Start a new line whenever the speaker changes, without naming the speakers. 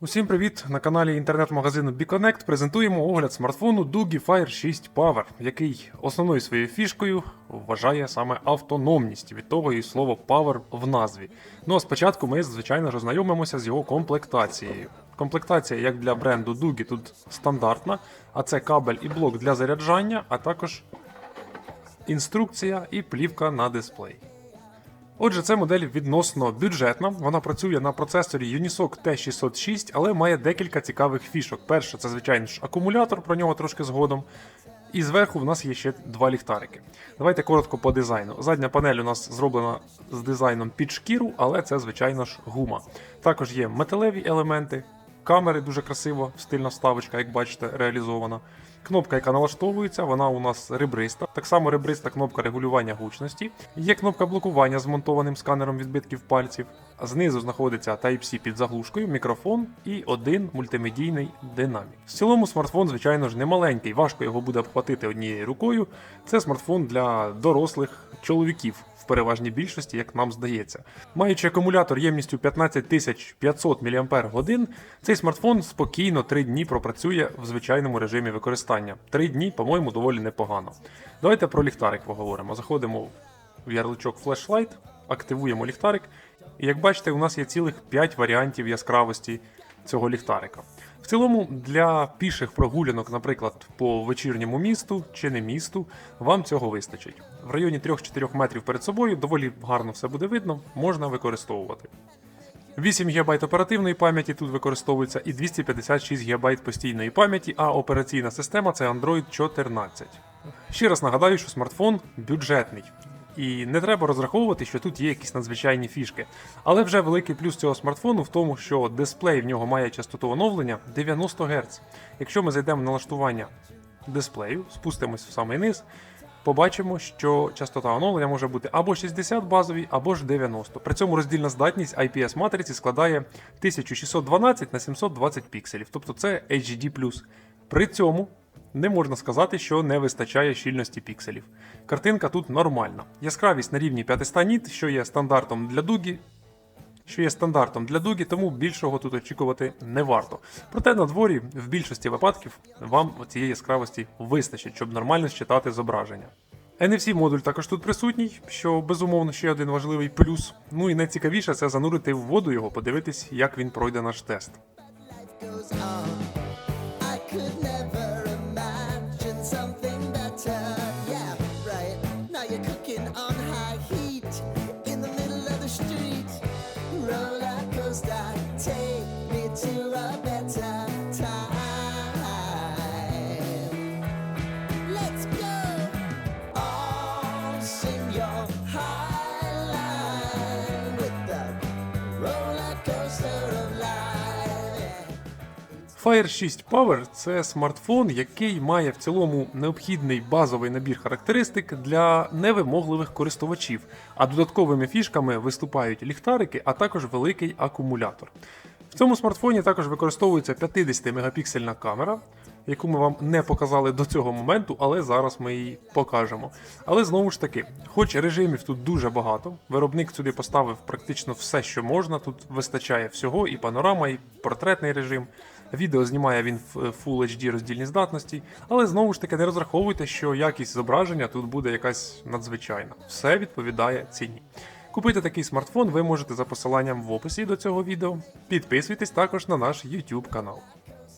Усім привіт! На каналі інтернет-магазину BeConnect презентуємо огляд смартфону Doogee Fire 6 Power, який основною своєю фішкою вважає саме автономність, від того і слово Power в назві. Ну а спочатку ми, звичайно ознайомимося з його комплектацією. Комплектація, як для бренду Doogee, тут стандартна, а це кабель і блок для заряджання, а також інструкція і плівка на дисплей. Отже, це модель відносно бюджетна. Вона працює на процесорі Unisoc T606, але має декілька цікавих фішок. Перше, це звичайно ж акумулятор, про нього трошки згодом. І зверху в нас є ще два ліхтарики. Давайте коротко по дизайну. Задня панель у нас зроблена з дизайном під шкіру, але це, звичайно ж, гума. Також є металеві елементи, камери дуже красиво, стильна вставочка, як бачите, реалізована. Кнопка, яка налаштовується, вона у нас ребриста. Так само ребриста кнопка регулювання гучності. Є кнопка блокування з монтованим сканером відбитків пальців. Знизу знаходиться Type-C під заглушкою, мікрофон і один мультимедійний динамік. В цілому смартфон, звичайно ж, не маленький, важко його буде обхватити однією рукою. Це смартфон для дорослих чоловіків в переважній більшості, як нам здається. Маючи акумулятор ємністю 15500 мАч, цей смартфон спокійно 3 дні пропрацює в звичайному режимі використання. 3 дні, по-моєму, доволі непогано. Давайте про ліхтарик поговоримо. Заходимо в ярличок Flashlight, активуємо ліхтарик. І як бачите, у нас є цілих 5 варіантів яскравості цього ліхтарика. В цілому, для піших прогулянок, наприклад, по вечірньому місту чи не місту, вам цього вистачить. В районі 3-4 метрів перед собою доволі гарно все буде видно, можна використовувати. 8 ГБ оперативної пам'яті тут використовується і 256 ГБ постійної пам'яті, а операційна система це Android 14. Ще раз нагадаю, що смартфон бюджетний. І не треба розраховувати, що тут є якісь надзвичайні фішки. Але вже великий плюс цього смартфону в тому, що дисплей в нього має частоту оновлення 90 Гц. Якщо ми зайдемо в налаштування дисплею, спустимось в самий низ, побачимо, що частота оновлення може бути або 60 базовій, або ж 90. При цьому роздільна здатність IPS матриці складає 1612 на 720 пікселів, тобто це HD+. При цьому не можна сказати, що не вистачає щільності пікселів. Картинка тут нормальна. Яскравість на рівні 500 ніт, що є стандартом для дугі, що є стандартом для дугі, тому більшого тут очікувати не варто. Проте на дворі в більшості випадків вам цієї яскравості вистачить, щоб нормально считати зображення. NFC модуль також тут присутній, що безумовно ще один важливий плюс. Ну і найцікавіше це занурити в воду його, подивитись, як він пройде наш тест.
High heat in the middle of the street. Roller coaster, take
Fire 6 Power це смартфон, який має в цілому необхідний базовий набір характеристик для невимогливих користувачів, а додатковими фішками виступають ліхтарики, а також великий акумулятор. В цьому смартфоні також використовується 50-мегапіксельна камера, яку ми вам не показали до цього моменту, але зараз ми її покажемо. Але знову ж таки, хоч режимів тут дуже багато, виробник сюди поставив практично все, що можна. Тут вистачає всього, і панорама, і портретний режим. Відео знімає він в Full HD роздільній здатності, але знову ж таки не розраховуйте, що якість зображення тут буде якась надзвичайна. Все відповідає ціні. Купити такий смартфон ви можете за посиланням в описі до цього відео. Підписуйтесь також на наш YouTube канал.